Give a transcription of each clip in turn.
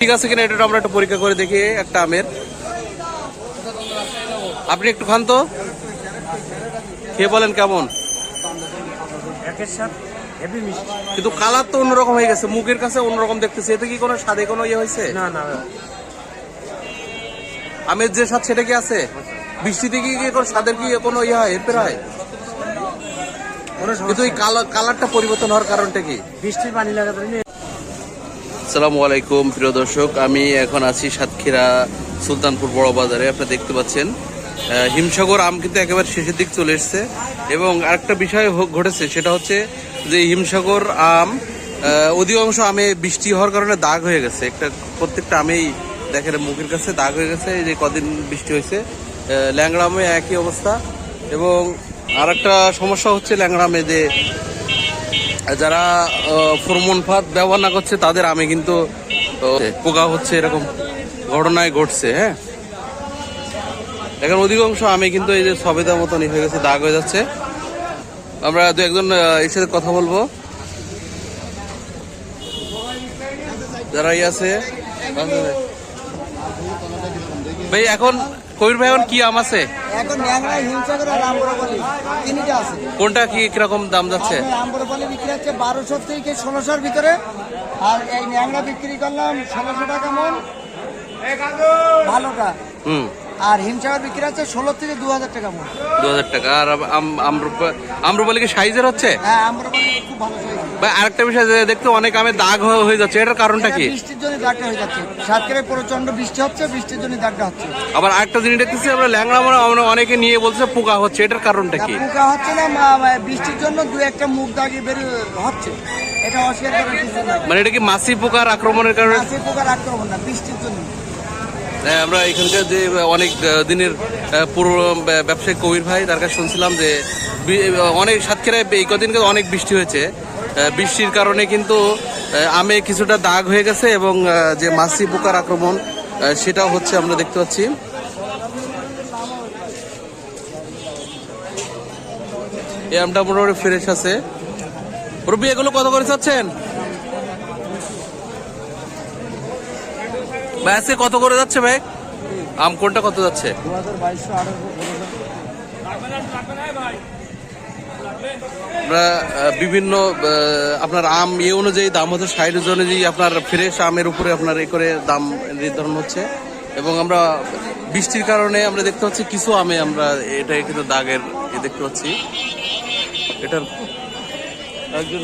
ঠিক আছে কিনা এটা আমরা একটু পরীক্ষা করে দেখি একটা আমের। আপনি একটু খান তো। খেয়ে বলেন কেমন? কিন্তু কালার তো অন্যরকম হয়ে গেছে মুখের কাছে অন্যরকম দেখতেছে। এতে কি কোনো স্বাদে কোনো ইয়ে হয়েছে? না না। আমের যে স্বাদ সেটা কি আছে? বৃষ্টিতে কি কি কোনো স্বাদের কি কোনো ইয়ে হয় এরপর হয়? কিন্তু এই কালার কালারটা পরিবর্তন হওয়ার কারণটা কি? বৃষ্টির পানি লাগাতে পারি আসসালামু আলাইকুম, প্রিয় দর্শক। আমি এখন আছি সাতক্ষীরা সুলতানপুর বড় বাজারে। আপনারা দেখতে পাচ্ছেন হিমসাগর আম কিন্তু একেবারে শেষের দিক চলে এসছে। এবং আরেকটা বিষয় ঘটেছে, সেটা হচ্ছে যে হিমসাগর আম অধিকাংশ আমে বৃষ্টি হওয়ার কারণে দাগ হয়ে গেছে। একটা, প্রত্যেকটা আমেই দেখেন মুখের কাছে দাগ হয়ে গেছে যে কদিন বৃষ্টি হয়েছে। ল্যাংড়া আমে একই অবস্থা। এবং আরেকটা সমস্যা হচ্ছে ল্যাংড়া আমে যে যারা ফরমন ফাঁদ ব্যবহার না করছে, তাদের আমি কিন্তু পোকা হচ্ছে এরকম ঘটনায় ঘটছে হ্যাঁ? এখন অধিকাংশ আমি কিন্তু এই যে সবেদার মতনই হয়ে গেছে, দাগ হয়ে যাচ্ছে। আমরা দু একজন এর সাথে কথা বলব। যারা আছে ভাই এখন কবির ভাই এখন কি আম আছে? এখন ন্যাংরা হিমসাগর আর আম্বরপালি তিনটা আছে। কোনটা কি কীরকম দাম যাচ্ছে? আম্বরপালি বিক্রি হচ্ছে বারোশো থেকে ষোলোশোর ভিতরে। আর এই ন্যাংরা বিক্রি করলাম ষোলোশো টাকা মন। ভালোটা। হুম। আর হিমসাগর বিক্রি হচ্ছে ষোলো থেকে দু হাজার টাকা মন। দু হাজার টাকা। আর আম- আমরুপা- আমরুপালি কি সাইজের হচ্ছে? হ্যাঁ আম্বরপালি খুব ভালো সাইজ। ভাই আরেকটা বিষয় যে দেখতে অনেক আমে দাগ হয়ে যাচ্ছে এটার কারণটা কি? বৃষ্টির জন্য দাগটা হয়ে যাচ্ছে। সাতক্ষীরায় প্রচণ্ড বৃষ্টি হচ্ছে বৃষ্টির জন্য দাগটা হচ্ছে। আবার আরেকটা জিনিস দেখতেছি আমরা ল্যাংড়া মানে আমরা অনেকে নিয়ে বলছে পোকা হচ্ছে এটার কারণটা কি? পোকা হচ্ছে না বৃষ্টির জন্য দু একটা মুখ দাগি বের হচ্ছে। এটা অস্বীকার করার কিছু মানে এটা কি মাছি পোকার আক্রমণের কারণে? মাছি পোকার আক্রমণ না বৃষ্টির জন্য। আমরা এখানকার যে অনেক দিনের পুরো ব্যবসায়ী কবির ভাই, তার কাছে শুনছিলাম যে অনেক সাতক্ষীরায় এই কদিন অনেক বৃষ্টি হয়েছে। বৃষ্টির কারণে কিন্তু আমে কিছুটা দাগ হয়ে গেছে এবং যে মাছি পোকার আক্রমণ সেটাও হচ্ছে আমরা দেখতে পাচ্ছি। এই আমটা মোটামুটি ফ্রেশ আছে। রবি, এগুলো কত করে চাচ্ছেন? ভাই কত করে যাচ্ছে ভাই? আম কোনটা কত যাচ্ছে? বিভিন্ন আপনার আম ইয়ে অনুযায়ী, দাম হচ্ছে ষাট অনুযায়ী আপনার ফ্রেশ আমের উপরে আপনার এ করে দাম নির্ধারণ হচ্ছে। এবং আমরা বৃষ্টির কারণে আমরা দেখতে পাচ্ছি কিছু আমে আমরা এটা কিন্তু দাগের এ দেখতে পাচ্ছি। এটার একজন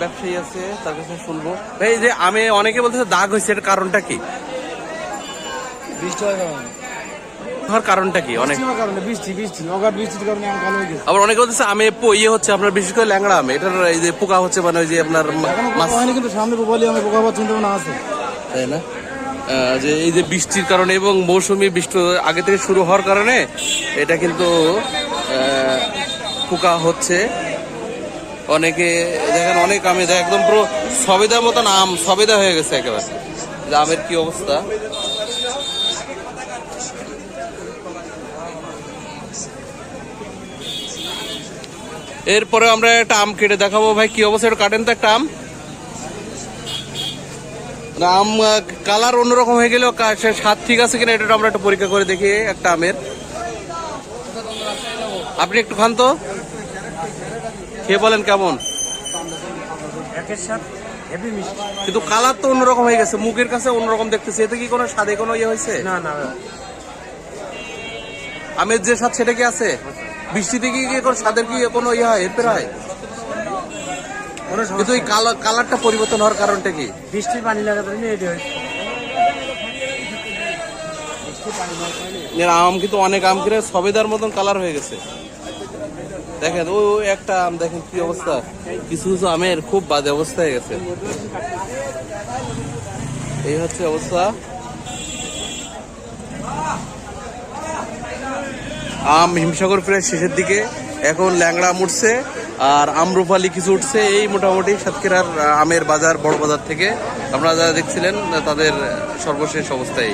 ব্যবসায়ী আছে, তার কাছে শুনব। এই যে আমে অনেকে বলতেছে দাগ হয়েছে, এটার কারণটা কি? বৃষ্টি হওয়ার কারণে। হওয়ার কারণটা কি? অনেক বৃষ্টির কারণে বৃষ্টি বৃষ্টি অগাধ বৃষ্টির কারণে আম কালো হয়ে গেছে। আবার অনেকে বলতেছে আমে ইয়ে হচ্ছে আপনার বিশেষ করে ল্যাংড়া আম। এটার এই যে পোকা হচ্ছে মানে ওই যে আপনার মাছ হয়নি কিন্তু সামনে বলি আমি পোকা হওয়ার চিন্তা ভাবনা আছে। তাই না? যে এই যে বৃষ্টির কারণে এবং মৌসুমি বৃষ্টি আগে থেকে শুরু হওয়ার কারণে এটা কিন্তু পোকা হচ্ছে। অনেকে দেখেন অনেক আমে দেখ একদম পুরো সবেদার মতন আম সবেদা হয়ে গেছে একেবারে। আমের কি অবস্থা? এরপরে আমরা একটা আম কেটে দেখাবো। ভাই কি অবস্থা? এটা কাটেন তো একটা আম। আম কালার অন্যরকম হয়ে গেলেও স্বাদ ঠিক আছে কিনা এটা আমরা একটু পরীক্ষা করে দেখি একটা আমের। আপনি একটু খান তো। খেয়ে বলেন কেমন? কিন্তু কালার তো অন্যরকম হয়ে গেছে মুখের কাছে অন্যরকম দেখতেছে। এতে কি কোনো স্বাদে কোনো ইয়ে হয়েছে? না না আমের যে স্বাদ সেটা কি আছে। বৃষ্টিতে কি স্বাদের কি কোনো ইয়ে হয়? এরপর হয়? কিন্তু এই কালার কালারটা পরিবর্তন হওয়ার কারণটা কি? বৃষ্টির পানি এটি এর আম কিন্তু অনেক আম কিনে সবেদার মতন কালার হয়ে গেছে। দেখেন ও একটা আম দেখেন কি অবস্থা। কিছু কিছু আমের খুব বাজে অবস্থা হয়ে গেছে। এই হচ্ছে অবস্থা। আম হিমসাগর প্রায় শেষের দিকে। এখন ল্যাংড়া আম উঠছে আর আমরুপালি কিছু উঠছে। এই মোটামুটি সাতক্ষীরার আমের বাজার, বড় বাজার থেকে। আপনারা যারা দেখছিলেন, তাদের সর্বশেষ অবস্থায়